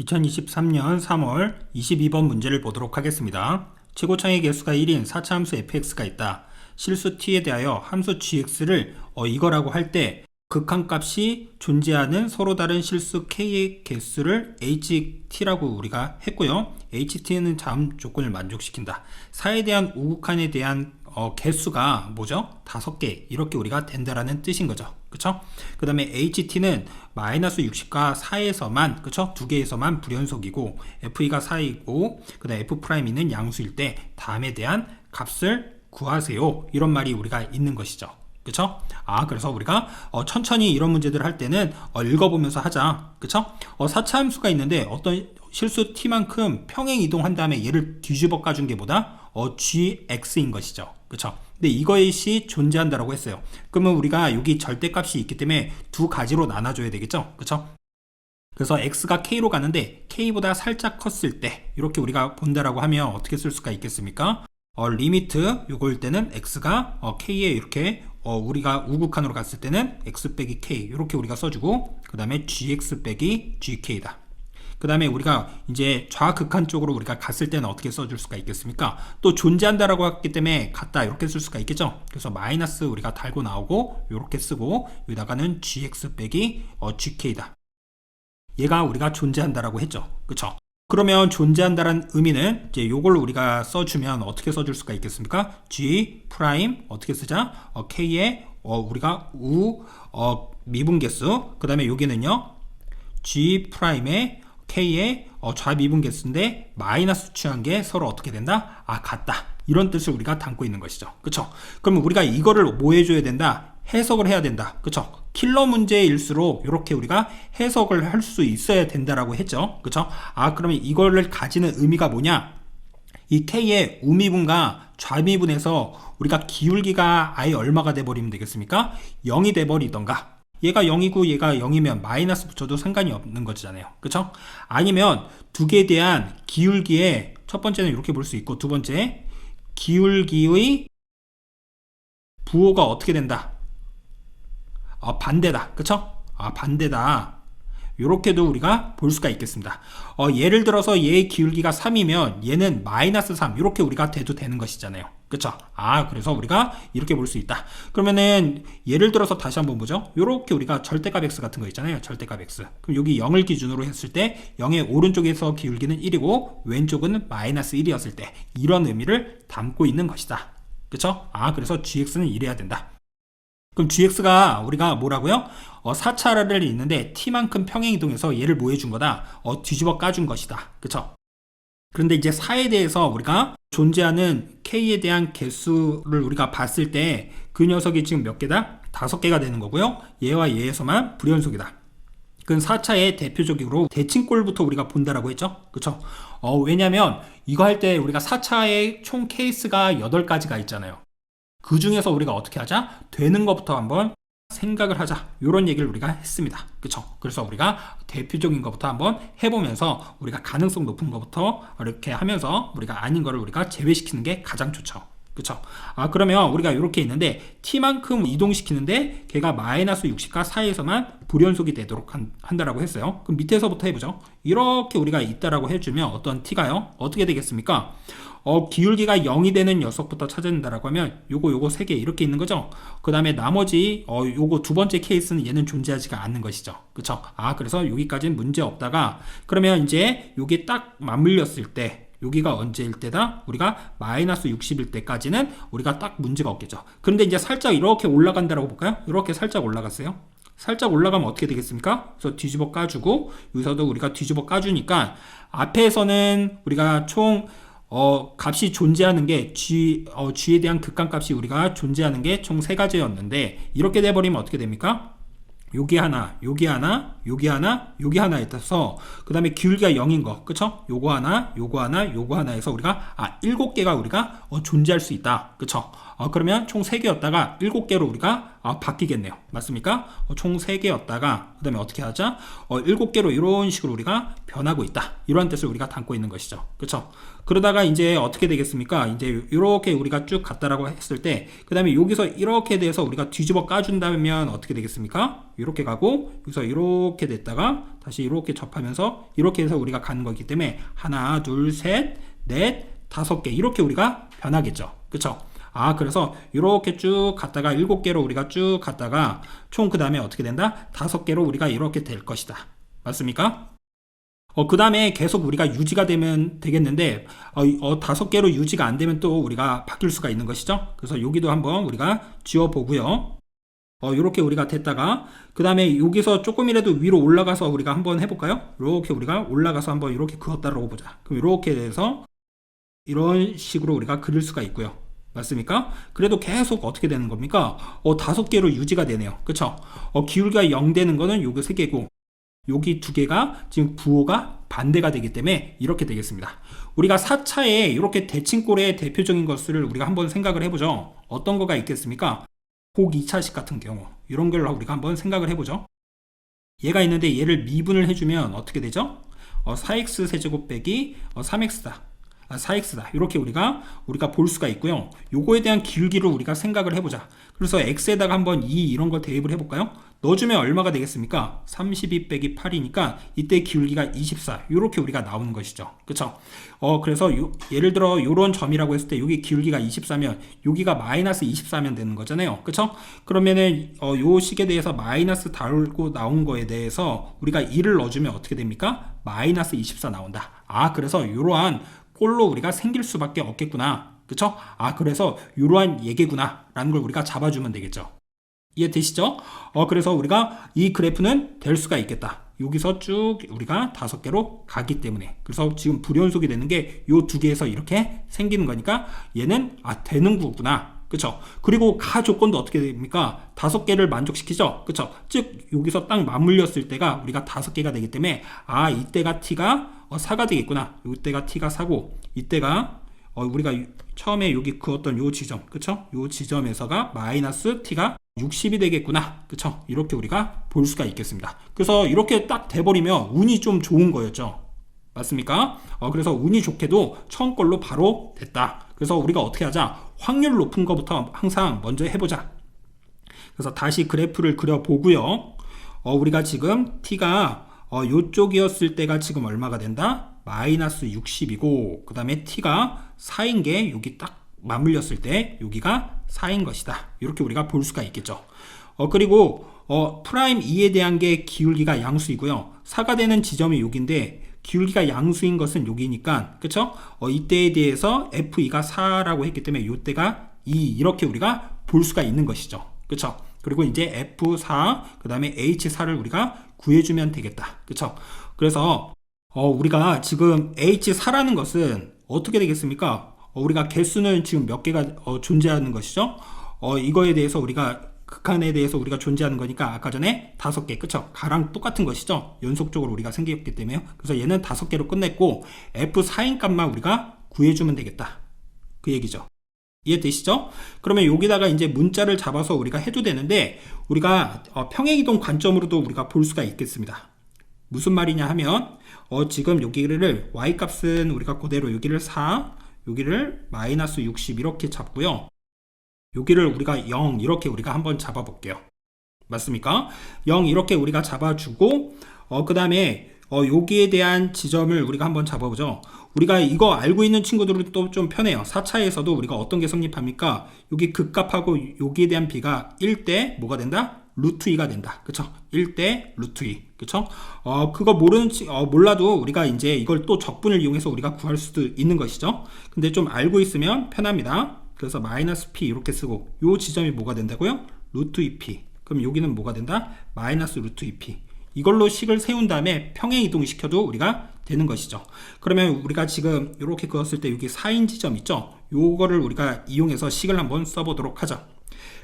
2023년 3월 22번 문제를 보도록 하겠습니다. 최고창의 개수가 1인 4차 함수 fx가 있다. 실수 t에 대하여 함수 gx를 어, 이거라고 할 때 극한값이 존재하는 서로 다른 실수 k의 개수를 ht라고 우리가 했고요. ht는 다음 조건을 만족시킨다. 4에 대한 우극한에 대한 어, 개수가 뭐죠? 다섯 개 이렇게 우리가 된다라는 뜻인 거죠. 그쵸? 그 다음에 HT는 마이너스 60과 4에서만 그쵸? 두 개에서만 불연속이고 FE가 4이고 그 다음에 F'는 양수일 때 다음에 대한 값을 구하세요. 이런 말이 우리가 있는 것이죠. 그쵸? 아, 그래서 우리가 어, 천천히 이런 문제들을 할 때는 어, 읽어보면서 하자. 그쵸? 어, 4차 함수가 있는데 어떤 실수 t만큼 평행 이동한 다음에 얘를 뒤집어 까준 게 뭐다? 어, gx인 것이죠. 그쵸? 근데 이것이 존재한다라고 했어요. 그러면 우리가 여기 절대값이 있기 때문에 두 가지로 나눠줘야 되겠죠? 그쵸? 그래서 x가 k로 가는데 k보다 살짝 컸을 때 이렇게 우리가 본다라고 하면 어떻게 쓸 수가 있겠습니까? 어, 리미트 요거일 때는 x가 어, k에 이렇게 어, 우리가 우극한으로 갔을 때는 x 빼기 k 이렇게 우리가 써주고 그 다음에 gx 빼기 gk다. 그 다음에 우리가 이제 좌극한 쪽으로 우리가 갔을 때는 어떻게 써줄 수가 있겠습니까? 또 존재한다라고 했기 때문에 같다 이렇게 쓸 수가 있겠죠. 그래서 마이너스 우리가 달고 나오고 이렇게 쓰고 여기다가는 gx 빼기 어, gk다. 얘가 우리가 존재한다라고 했죠. 그쵸? 그러면 존재한다는 의미는 이제 요걸 우리가 써주면 어떻게 써줄 수가 있겠습니까? g 프라임 어떻게 쓰자? 어, k의 어, 우리가 우 어, 미분계수 그 다음에 여기는요 g 프라임의 k의 어, 좌미분계수인데 마이너스 취한 게 서로 어떻게 된다? 아 같다 이런 뜻을 우리가 담고 있는 것이죠. 그쵸? 그러면 우리가 이거를 뭐 해줘야 된다? 해석을 해야 된다. 그쵸? 킬러 문제일수록 이렇게 우리가 해석을 할 수 있어야 된다라고 했죠. 그쵸? 아, 그러면 이거를 가지는 의미가 뭐냐? 이 K의 우미분과 좌미분에서 우리가 기울기가 아예 얼마가 돼버리면 되겠습니까? 0이 돼버리던가. 얘가 0이고 얘가 0이면 마이너스 붙여도 상관이 없는 거잖아요. 그쵸? 아니면 두 개에 대한 기울기에 첫 번째는 이렇게 볼 수 있고 두 번째 기울기의 부호가 어떻게 된다? 아, 반대다. 그쵸? 아, 반대다. 요렇게도 우리가 볼 수가 있겠습니다. 어, 예를 들어서 얘의 기울기가 3이면 얘는 마이너스 3 이렇게 우리가 돼도 되는 것이잖아요. 그쵸? 아 그래서 우리가 이렇게 볼 수 있다. 그러면은 예를 들어서 다시 한번 보죠. 요렇게 우리가 절대값 x 같은 거 있잖아요. 절대값 x. 그럼 여기 0을 기준으로 했을 때 0의 오른쪽에서 기울기는 1이고 왼쪽은 마이너스 1이었을 때 이런 의미를 담고 있는 것이다. 그쵸? 아 그래서 gx는 이래야 된다. 그럼 gx가 우리가 뭐라고요? 어, 4차를 있는데 t만큼 평행 이동해서 얘를 뭐 해준 거다? 어, 뒤집어 까준 것이다. 그쵸? 그런데 이제 4에 대해서 우리가 존재하는 k에 대한 개수를 우리가 봤을 때 그 녀석이 지금 몇 개다? 다섯 개가 되는 거고요. 얘와 얘에서만 불연속이다. 그건 4차의 대표적으로 대칭꼴부터 우리가 본다라고 했죠. 그쵸? 어, 왜냐면 이거 할 때 우리가 4차의 총 케이스가 8가지가 있잖아요. 그 중에서 우리가 어떻게 하자? 되는 것부터 한번 생각을 하자. 이런 얘기를 우리가 했습니다. 그쵸? 그래서 우리가 대표적인 것부터 한번 해보면서 우리가 가능성 높은 것부터 이렇게 하면서 우리가 아닌 거를 우리가 제외시키는 게 가장 좋죠. 그쵸? 아, 그러면 우리가 이렇게 있는데 t만큼 이동시키는데 걔가 마이너스 60과 4에서만 불연속이 되도록 한, 한다라고 했어요. 그럼 밑에서부터 해보죠. 이렇게 우리가 있다라고 해주면 어떤 t가요? 어떻게 되겠습니까? 어, 기울기가 0이 되는 녀석부터 찾아낸다라고 하면 요거 요거 세개 이렇게 있는 거죠. 그 다음에 나머지 어, 요거 두 번째 케이스는 얘는 존재하지가 않는 것이죠. 그쵸? 아, 그래서 여기까지는 문제 없다가 그러면 이제 요게 딱 맞물렸을 때 여기가 언제일 때다? 우리가 마이너스 60일 때까지는 우리가 딱 문제가 없겠죠. 그런데 이제 살짝 이렇게 올라간다라고 볼까요? 이렇게 살짝 올라갔어요. 살짝 올라가면 어떻게 되겠습니까? 그래서 뒤집어 까주고 여기서도 우리가 뒤집어 까주니까 앞에서는 우리가 총 어, 값이 존재하는 게 g 어, g에 대한 극한값이 우리가 존재하는 게 총 세 가지였는데 이렇게 돼 버리면 어떻게 됩니까? 여기 하나, 여기 하나, 여기 하나, 여기 하나 있어서 그 다음에 기울기가 0인 거, 그쵸? 요거 하나, 요거 하나, 요거 하나 해서 우리가 아 7개가 우리가 어, 존재할 수 있다, 그쵸? 어, 그러면 총 3개였다가 7개로 우리가 어, 바뀌겠네요, 맞습니까? 어, 총 3개였다가 그 다음에 어떻게 하자? 어, 7개로 이런 식으로 우리가 변하고 있다, 이러한 뜻을 우리가 담고 있는 것이죠, 그쵸? 그러다가 이제 어떻게 되겠습니까? 이제 이렇게 우리가 쭉 갔다라고 했을 때, 그 다음에 여기서 이렇게 돼서 우리가 뒤집어 까준다면 어떻게 되겠습니까? 이렇게 가고 여기서 이렇게 됐다가 다시 이렇게 접하면서 이렇게 해서 우리가 가는 거기 때문에 하나 둘 셋 넷 다섯 개 이렇게 우리가 변하겠죠 그쵸 아 그래서 이렇게 쭉 갔다가 일곱 개로 우리가 쭉 갔다가 총 그 다음에 어떻게 된다 다섯 개로 우리가 이렇게 될 것이다 맞습니까? 어, 그 다음에 계속 우리가 유지가 되면 되겠는데, 어, 어, 다섯 개로 유지가 안 되면 또 우리가 바뀔 수가 있는 것이죠. 그래서 여기도 한번 우리가 지워보고요. 어, 요렇게 우리가 됐다가, 그 다음에 여기서 조금이라도 위로 올라가서 우리가 한번 해볼까요? 이렇게 우리가 올라가서 한번 이렇게 그었다라고 보자. 그럼 이렇게 돼서 이런 식으로 우리가 그릴 수가 있고요. 맞습니까? 그래도 계속 어떻게 되는 겁니까? 어, 다섯 개로 유지가 되네요. 그쵸? 어, 기울기가 0 되는 거는 요거 세 개고, 여기 두 개가 지금 부호가 반대가 되기 때문에 이렇게 되겠습니다. 우리가 4차에 이렇게 대칭골의 대표적인 것을 우리가 한번 생각을 해보죠. 어떤 거가 있겠습니까? 곡 2차식 같은 경우 이런 걸 우리가 한번 생각을 해보죠. 얘가 있는데 얘를 미분을 해주면 어떻게 되죠? 어, 4x 세제곱 빼기 어, 3x다. 아, 4x다. 이렇게 우리가 우리가 볼 수가 있고요. 요거에 대한 기울기를 우리가 생각을 해보자. 그래서 x에다가 한번 2 이런 걸 대입을 해볼까요? 넣어주면 얼마가 되겠습니까? 32 빼기 8이니까 이때 기울기가 24 이렇게 우리가 나오는 것이죠. 그쵸? 어 그래서 요, 예를 들어 요런 점이라고 했을 때 여기 기울기가 24면 여기가 마이너스 24면 되는 거잖아요. 그쵸? 그러면은 어, 요 식에 대해서 마이너스 달고 나온 거에 대해서 우리가 2를 넣어주면 어떻게 됩니까? 마이너스 24 나온다. 아 그래서 이러한 꼴로 우리가 생길 수밖에 없겠구나. 그쵸? 아 그래서 이러한 예계구나 라는 걸 우리가 잡아주면 되겠죠. 이해되시죠? 어, 그래서 우리가 이 그래프는 될 수가 있겠다. 여기서 쭉 우리가 다섯 개로 가기 때문에. 그래서 지금 불연속이 되는 게 요 두 개에서 이렇게 생기는 거니까 얘는 아, 되는 거구나. 그쵸? 그리고 가 조건도 어떻게 됩니까? 다섯 개를 만족시키죠? 그쵸? 즉, 여기서 딱 맞물렸을 때가 우리가 다섯 개가 되기 때문에 아, 이때가 t가 어, 4가 되겠구나. 이때가 t가 4고, 이때가 어, 우리가 처음에 여기 그었던 요 지점, 그쵸? 요 지점에서가 마이너스 t가 60이 되겠구나. 그쵸? 이렇게 우리가 볼 수가 있겠습니다. 그래서 이렇게 딱 돼버리면 운이 좀 좋은 거였죠. 맞습니까? 어, 그래서 운이 좋게도 처음 걸로 바로 됐다. 그래서 우리가 어떻게 하자? 확률 높은 거부터 항상 먼저 해보자. 그래서 다시 그래프를 그려보고요. 어, 우리가 지금 t가 어, 요쪽이었을 때가 지금 얼마가 된다? 마이너스 60이고 그 다음에 t가 4인 게 여기 딱 맞물렸을 때 여기가 4인 것이다. 이렇게 우리가 볼 수가 있겠죠. 어, 그리고 어, 프라임 2에 대한 게 기울기가 양수이고요. 4가 되는 지점이 여기인데 기울기가 양수인 것은 여기니까 그쵸? 어, 이때에 대해서 f2가 4라고 했기 때문에 이때가 2 이렇게 우리가 볼 수가 있는 것이죠. 그쵸? 그리고 이제 f4 그 다음에 h4를 우리가 구해주면 되겠다. 그쵸? 그래서 어, 우리가 지금 h4라는 것은 어떻게 되겠습니까? 어, 우리가 개수는 지금 몇 개가 어, 존재하는 것이죠. 어, 이거에 대해서 우리가 극한에 대해서 우리가 존재하는 거니까 아까 전에 다섯 개 그쵸? 가랑 똑같은 것이죠. 연속적으로 우리가 생겼기 때문에요. 그래서 얘는 다섯 개로 끝냈고 F4인 값만 우리가 구해주면 되겠다. 그 얘기죠. 이해되시죠? 그러면 여기다가 이제 문자를 잡아서 우리가 해도 되는데 우리가 어, 평행이동 관점으로도 우리가 볼 수가 있겠습니다. 무슨 말이냐 하면 어, 지금 여기를 y 값은 우리가 그대로 여기를 4 여기를 마이너스 60 이렇게 잡고요. 여기를 우리가 0 이렇게 우리가 한번 잡아 볼게요. 맞습니까? 0 이렇게 우리가 잡아주고 어, 그 다음에 어, 여기에 대한 지점을 우리가 한번 잡아보죠. 우리가 이거 알고 있는 친구들은 또 좀 편해요. 4차에서도 우리가 어떤 게 성립합니까? 여기 극값하고 여기에 대한 비가 1대 뭐가 된다? 루트 2가 된다. 그쵸? 1대 루트 2. 그쵸? 어, 그거 모르는, 치, 어, 몰라도 우리가 이제 이걸 또 적분을 이용해서 우리가 구할 수도 있는 것이죠. 근데 좀 알고 있으면 편합니다. 그래서 마이너스 p 이렇게 쓰고, 요 지점이 뭐가 된다고요? 루트 2p. 그럼 여기는 뭐가 된다? 마이너스 루트 2p. 이걸로 식을 세운 다음에 평행 이동 시켜도 우리가 되는 것이죠. 그러면 우리가 지금 이렇게 그었을 때 여기 4인 지점 있죠? 요거를 우리가 이용해서 식을 한번 써보도록 하죠.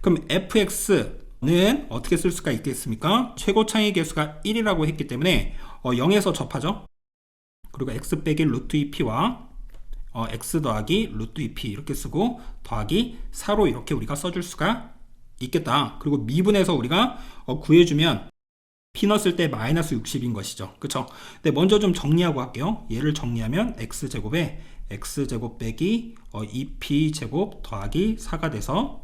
그럼 fx는 어떻게 쓸 수가 있겠습니까? 최고 창의 개수가 1이라고 했기 때문에 어, 0에서 접하죠. 그리고 x 빼기 루트 2p와 어, x 더하기 루트 2p 이렇게 쓰고 더하기 4로 이렇게 우리가 써줄 수가 있겠다. 그리고 미분해서 우리가 어, 구해주면 p 넣었을 때 마이너스 60인 것이죠. 그쵸? 근데 먼저 좀 정리하고 할게요. 얘를 정리하면 x제곱에 x제곱 빼기 어, 2p제곱 더하기 4가 돼서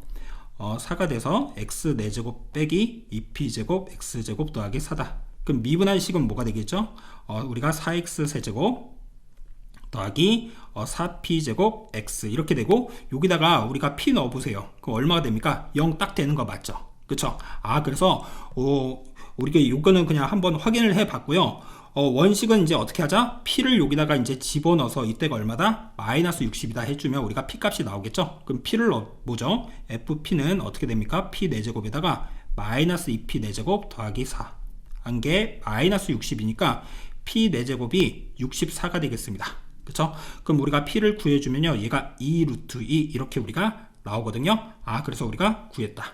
어, 4가 돼서 x 4제곱 빼기 2p제곱 x제곱 더하기 4다. 그럼 미분한 식은 뭐가 되겠죠? 어, 우리가 4x 세제곱 더하기 어, 4p제곱 x 이렇게 되고 여기다가 우리가 p 넣어보세요. 그럼 얼마가 됩니까? 0 딱 되는 거 맞죠? 그쵸? 아 그래서 어, 우리가 이거는 그냥 한번 확인을 해 봤고요. 어, 원식은 이제 어떻게 하자? p를 여기다가 이제 집어넣어서 이때가 얼마다? 마이너스 60이다 해주면 우리가 p 값이 나오겠죠? 그럼 p를 넣어보죠. fp는 어떻게 됩니까? p 4제곱에다가 마이너스 2p 4제곱 더하기 4. 한게 마이너스 60이니까 p 4제곱이 64가 되겠습니다. 그쵸? 그럼 우리가 p를 구해주면요. 얘가 2 루트 2 이렇게 우리가 나오거든요. 아, 그래서 우리가 구했다.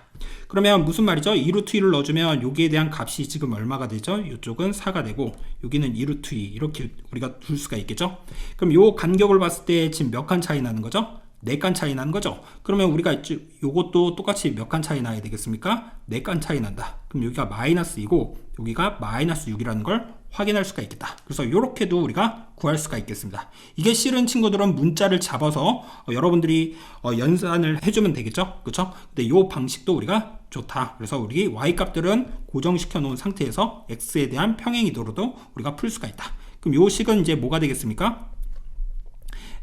그러면 무슨 말이죠? 2 루트 2를 넣어주면 여기에 대한 값이 지금 얼마가 되죠? 이쪽은 4가 되고 여기는 2 루트 2 이렇게 우리가 둘 수가 있겠죠? 그럼 요 간격을 봤을 때 지금 몇 칸 차이 나는 거죠? 4칸 차이 나는 거죠? 그러면 우리가 이제 요것도 똑같이 몇 칸 차이 나야 되겠습니까? 4칸 차이 난다. 그럼 여기가 마이너스 2고 여기가 마이너스 6이라는 걸 확인할 수가 있겠다. 그래서 이렇게도 우리가 구할 수가 있겠습니다. 이게 싫은 친구들은 문자를 잡아서 어, 여러분들이 어, 연산을 해주면 되겠죠? 그렇죠? 근데 이 방식도 우리가 좋다. 그래서 우리 y 값들은 고정시켜 놓은 상태에서 x에 대한 평행이도로도 우리가 풀 수가 있다. 그럼 이 식은 이제 뭐가 되겠습니까?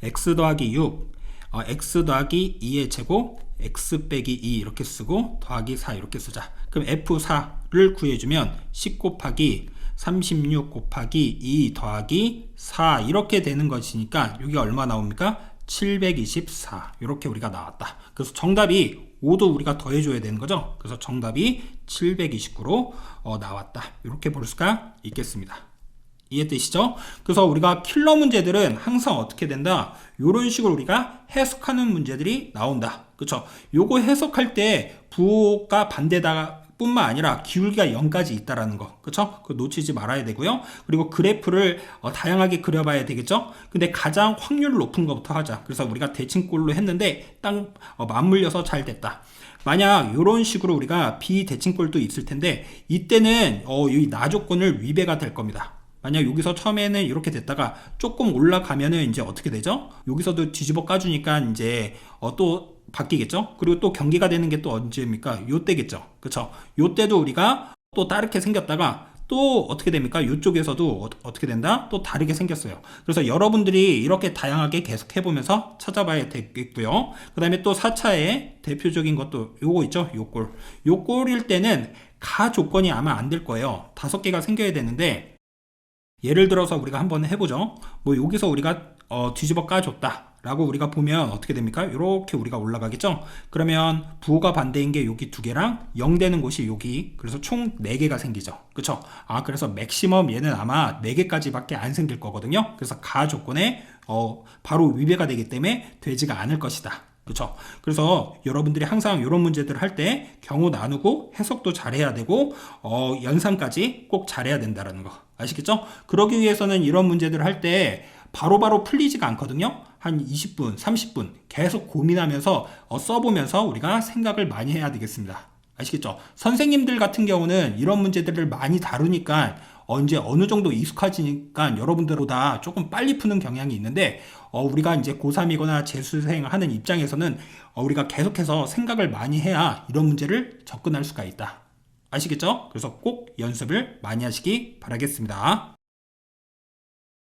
x 더하기 6, 어, x 더하기 2의 제곱, x 빼기 2 이렇게 쓰고 더하기 4 이렇게 쓰자. 그럼 f4를 구해주면 10 곱하기 36 곱하기 2 더하기 4 이렇게 되는 것이니까 여기 얼마 나옵니까? 724 이렇게 우리가 나왔다. 그래서 정답이 5도 우리가 더해줘야 되는 거죠. 그래서 정답이 729로 어, 나왔다. 이렇게 볼 수가 있겠습니다. 이해되시죠? 그래서 우리가 킬러 문제들은 항상 어떻게 된다? 이런 식으로 우리가 해석하는 문제들이 나온다. 그쵸? 요거 해석할 때 부호가 반대다 뿐만 아니라 기울기가 0까지 있다라는 거. 그쵸? 그 놓치지 말아야 되고요. 그리고 그래프를 어, 다양하게 그려봐야 되겠죠? 근데 가장 확률 높은 것부터 하자. 그래서 우리가 대칭꼴로 했는데 딱 어, 맞물려서 잘 됐다. 만약 이런 식으로 우리가 비대칭꼴도 있을 텐데 이때는 어, 이 나조건을 위배가 될 겁니다. 만약 여기서 처음에는 이렇게 됐다가 조금 올라가면은 이제 어떻게 되죠? 여기서도 뒤집어 까주니까 이제 어, 또 바뀌겠죠? 그리고 또 경기가 되는 게 또 언제입니까? 요때겠죠? 그쵸? 요때도 우리가 또 다르게 생겼다가 또 어떻게 됩니까? 이쪽에서도 어, 떻게 된다? 또 다르게 생겼어요. 그래서 여러분들이 이렇게 다양하게 계속 해보면서 찾아봐야 되겠고요. 그 다음에 또 4차의 대표적인 것도 요거 있죠? 요 꼴. 요 꼴일 때는 가 조건이 아마 안 될 거예요. 다섯 개가 생겨야 되는데 예를 들어서 우리가 한번 해보죠. 뭐 여기서 우리가 어, 뒤집어 까줬다. 라고 우리가 보면 어떻게 됩니까? 이렇게 우리가 올라가겠죠? 그러면 부호가 반대인 게 여기 두 개랑 0 되는 곳이 여기. 그래서 총 4개가 생기죠. 그쵸? 아, 그래서 맥시멈 얘는 아마 4개까지 밖에 안 생길 거거든요. 그래서 가 조건에 어, 바로 위배가 되기 때문에 되지가 않을 것이다. 그렇죠. 그래서 여러분들이 항상 이런 문제들을 할 때 경우 나누고 해석도 잘해야 되고 어, 연산까지 꼭 잘해야 된다라는 거 아시겠죠? 그러기 위해서는 이런 문제들을 할 때 바로바로 풀리지가 않거든요. 한 20분, 30분 계속 고민하면서 어, 써보면서 우리가 생각을 많이 해야 되겠습니다. 아시겠죠? 선생님들 같은 경우는 이런 문제들을 많이 다루니까 언제 어느 정도 익숙해지니까 여러분들보다 조금 빨리 푸는 경향이 있는데 어, 우리가 이제 고3이거나 재수생 하는 입장에서는 어, 우리가 계속해서 생각을 많이 해야 이런 문제를 접근할 수가 있다. 아시겠죠? 그래서 꼭 연습을 많이 하시기 바라겠습니다.